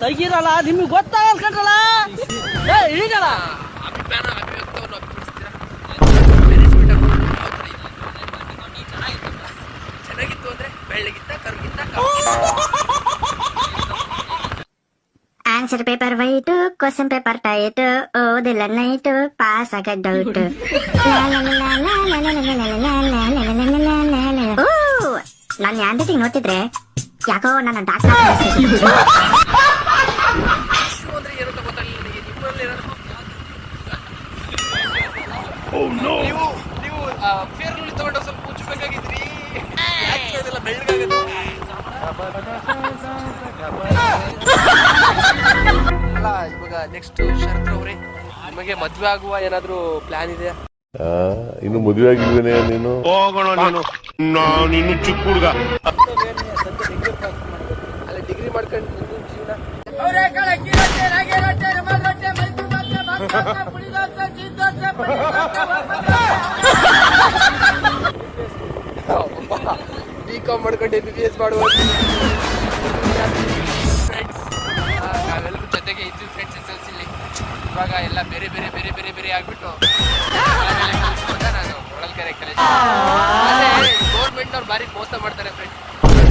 ತೆಗೀರಲ್ಲ ನಿಮ್ಗೆ ಗೊತ್ತಾಗಲ್ಲ ಕಣ್ರಲ್ಲ ಏ ಕರುಗಿತ್ತ answer paper white question paper tight ಓದಿಲ್ಲ ನೈಟ್ ಪಾಸ್ ಆಗ ಡೌಟ್ ನಾನು ಹ್ಯಾಂಡ್ ರೈಟಿಂಗ್ ನೋಡ್ತಿದ್ರೆ ಯಾಕೋ ನನ್ನ ಡಾಕ್ಟರ್ ಇಶ್ಯೂ ಅಂದ್ರೆ ಏನು ಅಂತ ಗೊತ್ತಾಗಲಿಲ್ಲ ನೀವು ನೀವು ತಗೊಂಡು ಸ್ವಲ್ಪ ಮುಚ್ಚಬೇಕಾಗಿದ್ರಿ ಅದೆಲ್ಲ ಅಲ್ಲ ಇವಾಗ ನೆಕ್ಸ್ಟ್ ಶರತ್ ಅವರೇ ನಿಮಗೆ ಮದ್ವೆ ಆಗುವ ಏನಾದ್ರೂ ಪ್ಲಾನ್ ಇದೆಯಾ ಆ, ಇನ್ನು ಮದುವೆ ಆಗಿದ್ದೇನೆ ನೀನು? ಹೋಗೋಣ ನೀನು. ನೀನು ಚಿಕ್ಕ ಹುಡುಗ. ಅಲ್ಲ ಡಿಗ್ರಿ ಮಾಡ್ಕೊಂಡು ಮುಂದಿನ ಜೀವನ ಬಿ ಕಾಮ್ ಮಾಡ್ಕೊಂಡು ಎಂ ಬಿ ಬಿ ಎಸ್ ಮಾಡುವ. ಫ್ರೆಂಡ್ಸ್ ನಾವೆಲ್ಲರೂ ಜೊತೆಗೆ ಇದ್ವಿ ಫ್ರೆಂಡ್ಸ್ ಎಸ್ ಇವಾಗ ಎಲ್ಲ ಬೇರೆ ಬೇರೆ ಬೇರೆ ಬೇರೆ ಬೇರೆ ಆಗ್ಬಿಟ್ಟು ನಾನು ಹೊಳಲ್ಕೆರೆ ಕಾಲೇಜ್ ಗೌರ್ಮೆಂಟ್ ಅವ್ರು ಭಾರಿ ಮೋಸ ಮಾಡ್ತಾರೆ ಫ್ರೆಂಡ್ಸ್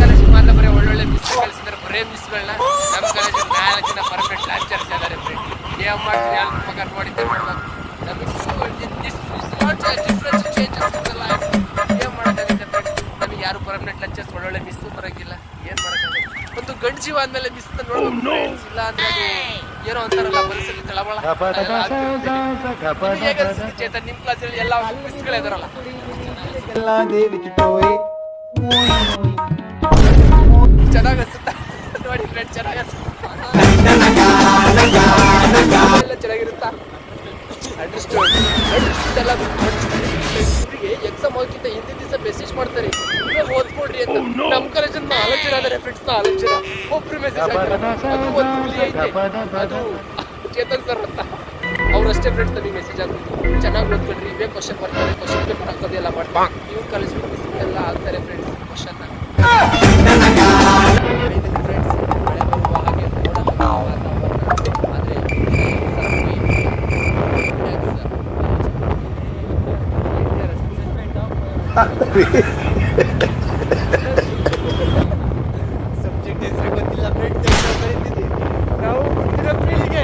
ಕಾಲೇಜ್ ಮಾತ್ರ ಬರೀ ಒಳ್ಳೊಳ್ಳೆ ಮಿಸ್ ಕಳಿಸಿದ್ರೆ ಬರೇ ಮಿಸ್ಗಳನ್ನ ನಮ್ಮ ಕಾಲೇಜ್ ನಾಲ್ಕು ಜನ ಪರ್ಫೆಕ್ಟ್ ಲೆಕ್ಚರ್ಸ್ ಇದ್ದಾರೆ ಮಾಡ್ತೀರಿ ಯಾರು ಏನ್ ಮಾಡೋಕ್ಕಾಗುತ್ತೆ ನಮಗೆ ಪರ್ಮನೆಂಟ್ ಲೆಕ್ಚರ್ಸ್ ಒಳ್ಳೊಳ್ಳೆ ಮಿಸ್ ಬರಂಗಿಲ್ಲ. ಏನ್ ಮಾಡೋಕ್ಕಾಗುತ್ತೆ ಒಂದು ಗಂಡು ಜೀವ ಆದ್ಮೇಲೆ ಮಿಸ್ ನೋಡ್ಬೇಕು ನೋಡೋದು ಇಲ್ಲ ಅಂದ್ರೆ ಅದು ಏನೋ ಅಂತಾರಲ್ಲ ಮನಸ್ಸಲ್ಲಿ ತಳಬಳ ಹೇಗೆ ಅನ್ಸುತ್ತೆ ಚೇತನ್? ನಿಮ್ ಕ್ಲಾಸಲ್ಲಿ ಎಲ್ಲ ಮಿಸ್ಗಳೇ ಇದಾರಲ್ಲ. ಚೆನ್ನಾಗಿ ಅನ್ಸುತ್ತಾ. ನೋಡಿ ಫ್ರೆಂಡ್ ಚೆನ್ನಾಗಿ ಅನ್ಸುತ್ತಾ. ಇದಾರೆ ಫ್ರೆಂಡ್ಸ್ ಒಬ್ರು ಮೆಸೇಜ್ ಅದು ಒಂದು ಹುಲಿ ಐತೆ. ಅದು ಚೇತನ್ ಸರ್ ಅಂತ. ಅವರಷ್ಟೇ ಫ್ರೆಂಡ್ಸ್ ನಮಗೆ ಮೆಸೇಜ್ ಆಗ್ಬಿಟ್ಟು ಚೆನ್ನಾಗಿ ಓದ್ಕೊಂಡ್ರಿ ಇವೇ ಕ್ವಶನ್ ಬರ್ತಾರೆ ಕ್ವಶನ್ ಪೇಪರ್ ಹಾಕೋದೆಲ್ಲ ಮಾಡ್ತಾರೆ ಇವ್ರ ಕಾಲೇಜ್ ಎಲ್ಲ ಆಗ್ತಾರೆ ಫ್ರೆಂಡ್ಸ್ ಕ್ವಶನ್ನ ಫ್ರೆಂಡ್ಸ್ ಮಳೆ ಬರುವ ಹಾಗೆ ಮೋಡ ವಾತಾವರಣ ಆದರೆ ಸಬ್ಜೆಕ್ಟ್ ಹೆಸರು ಗೊತ್ತಿಲ್ಲ ಫ್ರೆಂಡ್ಸ್ ನಾವು ಮುಂದಿನ ಪೀಳಿಗೆ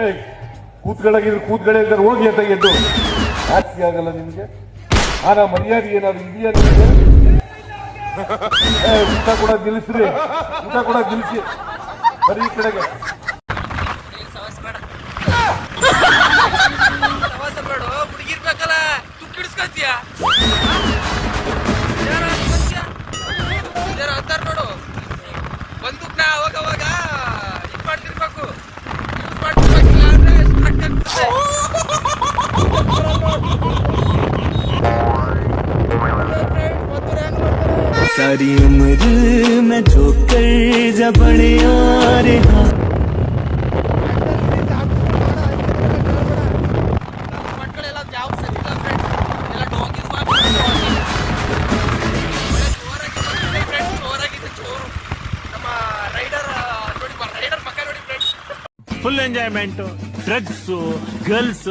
ಏಯ್, ಕೂತ್ಗಳಾಗಿದ್ರೆ ಕೂತ್ಗಳೇ ಇದ್ದಾರೆ ಹೋಗಿ ಅಂತ ಎದ್ದು. ಆಸ್ತಿ ಆಗಲ್ಲ ನಿಮ್ಗೆ? ಆನ ಮರ್ಯಾದೆ ಏನಾದ್ರು ಇದೆಯಾ ನಿಮ್ಗೆ? ಊಟ ಕೂಡ ನಿಲ್ಲಿಸ್ರಿ. ಊಟ ಕೂಡ ನಿಲ್ಲಿಸಿ. ಬರೀ ಕಡೆಗೆ. ತುಕ್ಕು ಹಿಡಿಸ್ಕೊಂತೀಯ ಅಂತಾರ ನೋಡು ಬಂದೂಕ್ನ ಅವಾಗ ಅವಾಗ ಇದು ಮಾಡ್ತಿರ್ಬೇಕು ಯೂಸ್ ಮಾಡ್ತಿರ್ಬೇಕಿಲ್ಲ ಅಂದ್ರೆ ಸ್ಟ್ರಕ್ ಆಗ್ತದೆ सारी उम्र मैं ठोकर जा बड़े यार ಫುಲ್ ಎಂಜಾಯ್ಮೆಂಟ್ ಡ್ರಗ್ಸ್ ಗರ್ಲ್ಸ್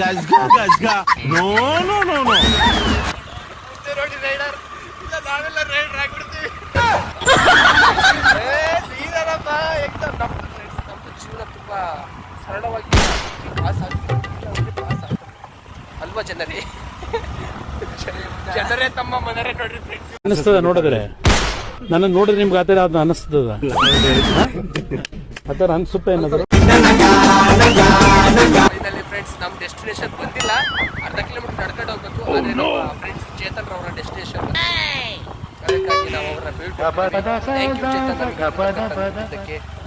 ಗಜ್ಗ ಗಜ್ಗಾ ನೋ ನೋ ನೋ ನೋ ತಮ್ಮ ಅನಿಸ್ತದ ನೋಡಿದ್ರೆ? ನನ್ನ ನೋಡಿದ್ರೆ ನಿಮ್ಗೆ ಆ ಥರ ಅದು ಅನಿಸ್ತದ? ಆತರ ಅನ್ಸುತ್ತೆ ಏನಾದ್ರು?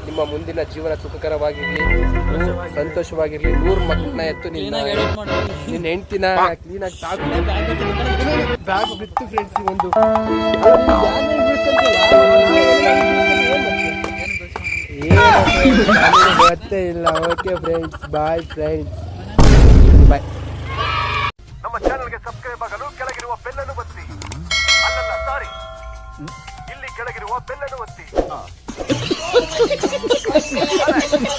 ನಿಮ್ಮ ಮುಂದಿನ ಜೀವನ ಸುಖಕರವಾಗಿರ್ಲಿ ಸಂತೋಷವಾಗಿರಲಿ ನೂರು ಮಕ್ಕಳನ್ನ ಎತ್ತು ನಿನ್ನ ನಿನ್ನ ಹೆಂಡ್ತಿನ ಕ್ಲೀನಾಗಿ ಸಾಕು ಬ್ಯಾಗ್ ಬಿತ್ತು ಫ್ರೆಂಡ್ಸ್ ಒಂದು ಗೊತ್ತೇ ಇಲ್ಲ okay friends bye friends bye ನಮ್ಮ ಚಾನಲ್ಗೆ ಸಬ್ಸ್ಕ್ರೈಬ್ ಆಗಲು ಕೆಳಗಿರುವ ಬೆಲ್ಲನ್ನು ಬತ್ತಿ ಅಲ್ಲಲ್ಲ ಸಾರಿ ಕೆಳಗಿರುವ ಬೆಲ್ಲನ್ನು ಒತ್ತಿ.